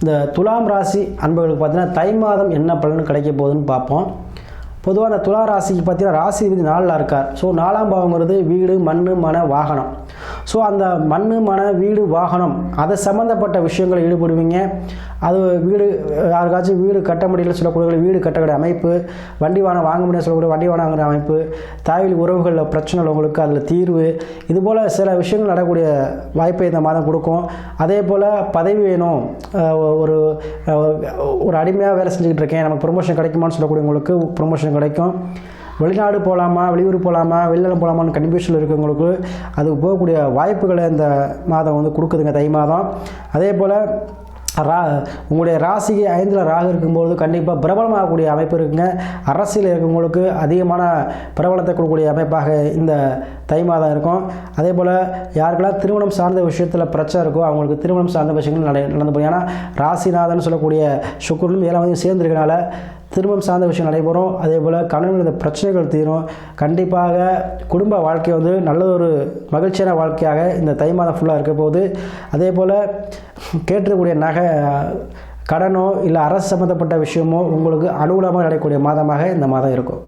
இந்த துலாம் ராசி அன்பர்களுக்கு பார்த்தீங்கன்னா தை மாதம் என்ன பலன் கிடைக்க போகுதுன்னு பார்ப்போம். பொதுவாக இந்த துலா ராசிக்கு பார்த்தீங்கன்னா ராசி விதி நாளில் இருக்கார். ஸோ நாலாம் பாவங்கிறது வீடு மண் மன வாகனம். ஸோ அந்த மண் மன வீடு வாகனம் அதை சம்மந்தப்பட்ட விஷயங்களை ஈடுபடுவீங்க. அது வீடு யாருக்காச்சும் வீடு கட்ட முடியல சொல்லக்கூடிய வீடு கட்டக்கூடிய அமைப்பு வண்டி வாங்க வாங்க முடியல சொல்லக்கூடிய வண்டி வாங்குற அமைப்பு தாயில் உறவுகளில் பிரச்சனைகள் உங்களுக்கு அதில் தீர்வு. இது போல் சில விஷயங்கள் நடக்கூடிய வாய்ப்பை இந்த மாதம் கொடுக்கும். அதே போல் பதவி வேணும். ஒரு ஒரு அடிமையாக வேலை செஞ்சுக்கிட்டு இருக்கேன். நமக்கு ப்ரொமோஷன் கிடைக்குமான்னு சொல்லக்கூடியவங்களுக்கு ப்ரொமோஷன் கிடைக்கும். வெளிநாடு போகலாமா வெளியூர் போகலாமா வெளிநாடு போகலாமான்னு கன்ஃபியூஷன் இருக்கவங்களுக்கு அது போகக்கூடிய வாய்ப்புகளை இந்த மாதம் வந்து கொடுக்குதுங்க தை மாதம். அதே போல் ரா உங்களுடைய ராசிக்கு ஐந்தில் ராகு இருக்கும்போது கண்டிப்பாக பிரபலமாகக்கூடிய அமைப்பு இருக்குங்க. அரசியல் இருக்கவங்களுக்கு அதிகமான பிரபலத்தை கொடுக்கக்கூடிய அமைப்பாக இந்த தை மாதம் இருக்கும். அதே போல் யாருக்கெல்லாம் திருமணம் சார்ந்த விஷயத்தில் பிரச்சனை இருக்கோ அவங்களுக்கு திருமணம் சார்ந்த விஷயங்கள் நடை நடந்து போகும். ஏன்னா ராசிநாதன் சொல்லக்கூடிய சுக்குரனும் ஏழாவதையும் சேர்ந்துருக்கனால திருமணம் சார்ந்த விஷயம் நடைபெறும். அதே போல் கணவன் இந்த பிரச்சனைகள் தீரும். கண்டிப்பாக குடும்ப வாழ்க்கை வந்து நல்ல ஒரு மகிழ்ச்சியான வாழ்க்கையாக இந்த தை மாதம் ஃபுல்லாக இருக்க போகுது. அதே போல் கேட்டிருக்கக்கூடிய நகை கடனோ இல்லை அரசு சம்மந்தப்பட்ட விஷயமோ உங்களுக்கு அனுகூலமாக நடக்கக்கூடிய மாதமாக இந்த மாதம் இருக்கும்.